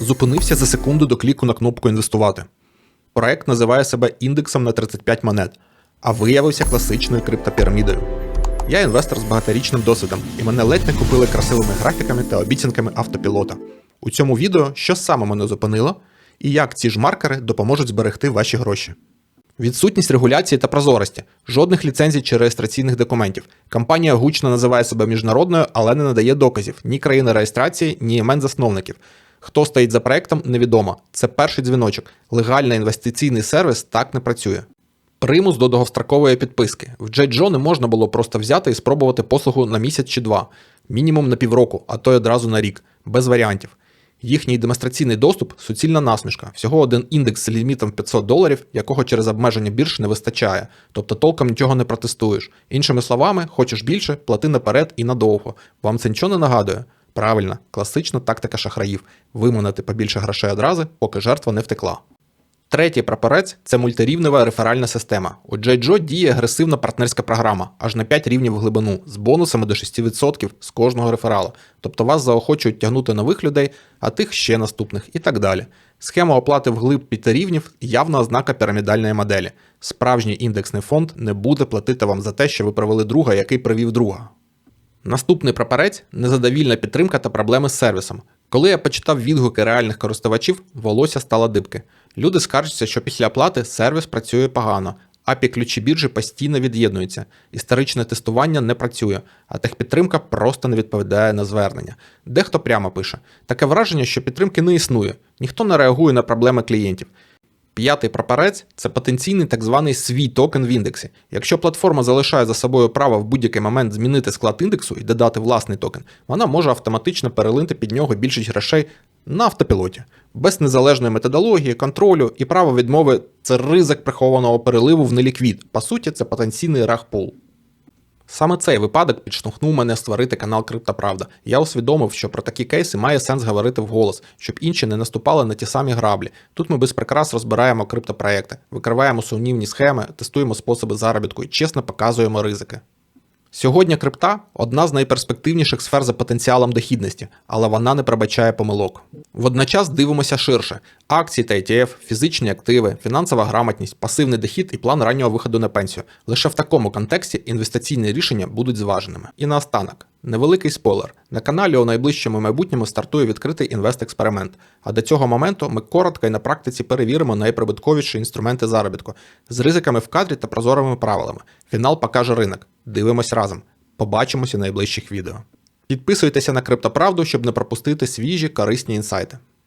Зупинився за секунду до кліку на кнопку інвестувати. Проект називає себе індексом на 35 монет, а виявився класичною криптопірамідою. Я інвестор з багаторічним досвідом, і мене ледь не купили красивими графіками та обіцянками автопілота. У цьому відео що саме мене зупинило, і як ці ж маркери допоможуть зберегти ваші гроші. Відсутність регуляції та прозорості, жодних ліцензій чи реєстраційних документів. Компанія гучно називає себе міжнародною, але не надає доказів ні країни реєстрації, ні імен засновників. Хто стоїть за проектом, невідомо. Це перший дзвіночок. Легальний інвестиційний сервіс так не працює. Примус до довгострокової підписки. В JJO не можна було просто взяти і спробувати послугу на місяць чи два, мінімум на півроку, а то й одразу на рік, без варіантів. Їхній демонстраційний доступ суцільна насмішка. Всього один індекс з лімітом 500 доларів, якого через обмеження бірж не вистачає. Тобто толком нічого не протестуєш. Іншими словами, хочеш більше, плати наперед і надовго. Вам це нічого не нагадує? Правильно, класична тактика шахраїв виманити побільше грошей одразу, поки жертва не втекла. Третій прапорець це мультирівнева реферальна система. У JJO діє агресивна партнерська програма, аж на 5 рівнів в глибину, з бонусами до 6% з кожного реферала. Тобто вас заохочують тягнути нових людей, а тих ще наступних і так далі. Схема оплати вглиб 5 рівнів явна ознака пірамідальної моделі. Справжній індексний фонд не буде платити вам за те, що ви провели друга, який привів друга. Наступний прапорець незадовільна підтримка та проблеми з сервісом. Коли я почитав відгуки реальних користувачів, волосся стало дибки. Люди скаржаться, що після оплати сервіс працює погано, API ключі біржі постійно від'єднуються, історичне тестування не працює, а техпідтримка просто не відповідає на звернення. Дехто прямо пише: таке враження, що підтримки не існує, ніхто не реагує на проблеми клієнтів. П'ятий прапорець це потенційний так званий свій токен в індексі. Якщо платформа залишає за собою право в будь-який момент змінити склад індексу і додати власний токен, вона може автоматично перелити під нього більшість грошей на автопілоті. Без незалежної методології, контролю і права відмови це ризик прихованого переливу в неліквід. По суті, це потенційний рахпул. Саме цей випадок підштовхнув мене створити канал Криптоправда. Я усвідомив, що про такі кейси має сенс говорити вголос, щоб інші не наступали на ті самі граблі. Тут ми без прикрас розбираємо криптопроекти, викриваємо сумнівні схеми, тестуємо способи заробітку і чесно показуємо ризики. Сьогодні крипта одна з найперспективніших сфер за потенціалом дохідності, але вона не пробачає помилок. Водночас дивимося ширше: акції та ETF, фізичні активи, фінансова грамотність, пасивний дохід і план раннього виходу на пенсію. Лише в такому контексті інвестиційні рішення будуть зваженими. І наостанок. Невеликий спойлер. На каналі у найближчому майбутньому стартує відкритий інвест-експеримент. А до цього моменту ми коротко і на практиці перевіримо найприбутковіші інструменти заробітку з ризиками в кадрі та прозорими правилами. Фінал покаже ринок. Дивимось разом. Побачимося в найближчих відео. Підписуйтеся на Криптоправду, щоб не пропустити свіжі корисні інсайти.